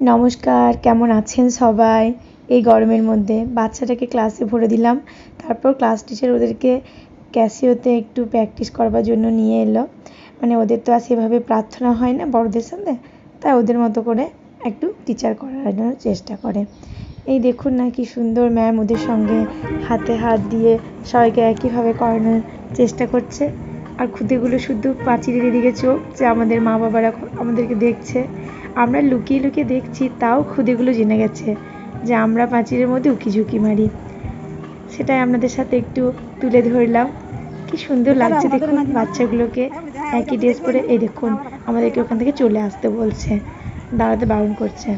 নমস্কার, কেমন আছেন সবাই? এই গরমের মধ্যে বাচ্চাটাকে ক্লাসে ভরে দিলাম। তারপর ক্লাস টিচার ওদেরকে ক্যাসিওতে একটু প্র্যাকটিস করবার জন্য নিয়ে এলো। মানে ওদের তো আর সেভাবে প্রার্থনা হয় না বড়দের সাথে, তাই ওদের মতো করে একটু টিচার করানোর চেষ্টা করে। এই দেখুন না কি সুন্দর ম্যাম ওদের সঙ্গে হাতে হাত দিয়ে সবাইকে একইভাবে করানোর চেষ্টা করছে। আর খুদেগুলো শুধু পাঁচিলের এদিকে চোখ যে আমাদের মা বাবারা আমাদেরকে দেখছে। আমরা লুকিয়ে লুকিয়ে দেখছি তাও খুদেগুলো জেনে গেছে যে আমরা পাঁচিলের মধ্যে উকি ঝুঁকি মারি। সেটাই আপনাদের সাথে একটু তুলে ধরলাম। কি সুন্দর লাগছে দেখুন বাচ্চাগুলোকে একই ড্রেস পরে। এই দেখুন আমাদেরকে ওখান থেকে চলে আসতে বলছে। দাঁড়াতে বারণ করছে।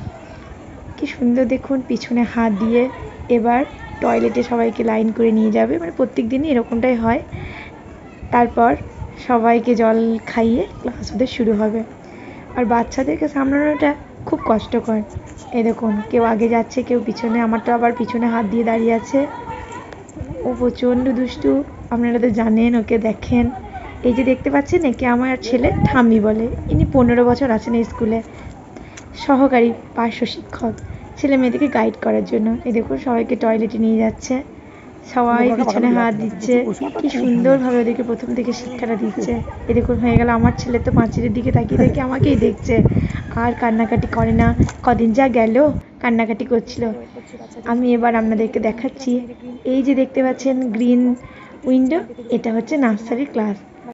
কি সুন্দর দেখুন পিছনে হাত দিয়ে এবার টয়লেটে সবাইকে লাইন করে নিয়ে যাবে। মানে প্রত্যেক দিনই এরকমটাই হয়। তারপর সবাইকে জল খাইয়ে ক্লাস ওদের শুরু হবে। আর বাচ্চাদেরকে সামলানোটা খুব কষ্টকর। এই দেখুন, কেউ আগে যাচ্ছে, কেউ পিছনে। আমারটা আবার পিছনে হাত দিয়ে দাঁড়িয়ে আছে। ও প্রচণ্ড দুষ্টু। আপনারা তো জানেন, ওকে দেখেন। এই যে দেখতে পাচ্ছেন, একে আমার ছেলে ঠাম্মি বলে। ইনি পনেরো বছর আছেন এই স্কুলে। সহকারী পার্শ্ব শিক্ষক। ছেলে মেয়েদেরকে গাইড করার জন্য। এই দেখুন, সবাইকে টয়লেটে নিয়ে যাচ্ছে। সবাই পিছনে হাত দিচ্ছে। কি সুন্দরভাবে ওদেরকে প্রথম থেকে শিক্ষাটা দিচ্ছে। এরকম হয়ে গেল আমার ছেলে তো পাঁচিলের দিকে তাকিয়ে তাকিয়ে আমাকেই দেখছে। আর কান্নাকাটি করে না। কদিন যা গেল কান্নাকাটি করছিল। আমি এবার আপনাদেরকে দেখাচ্ছি। এই যে দেখতে পাচ্ছেন গ্রিন উইন্ডো এটা হচ্ছে নার্সারি ক্লাস।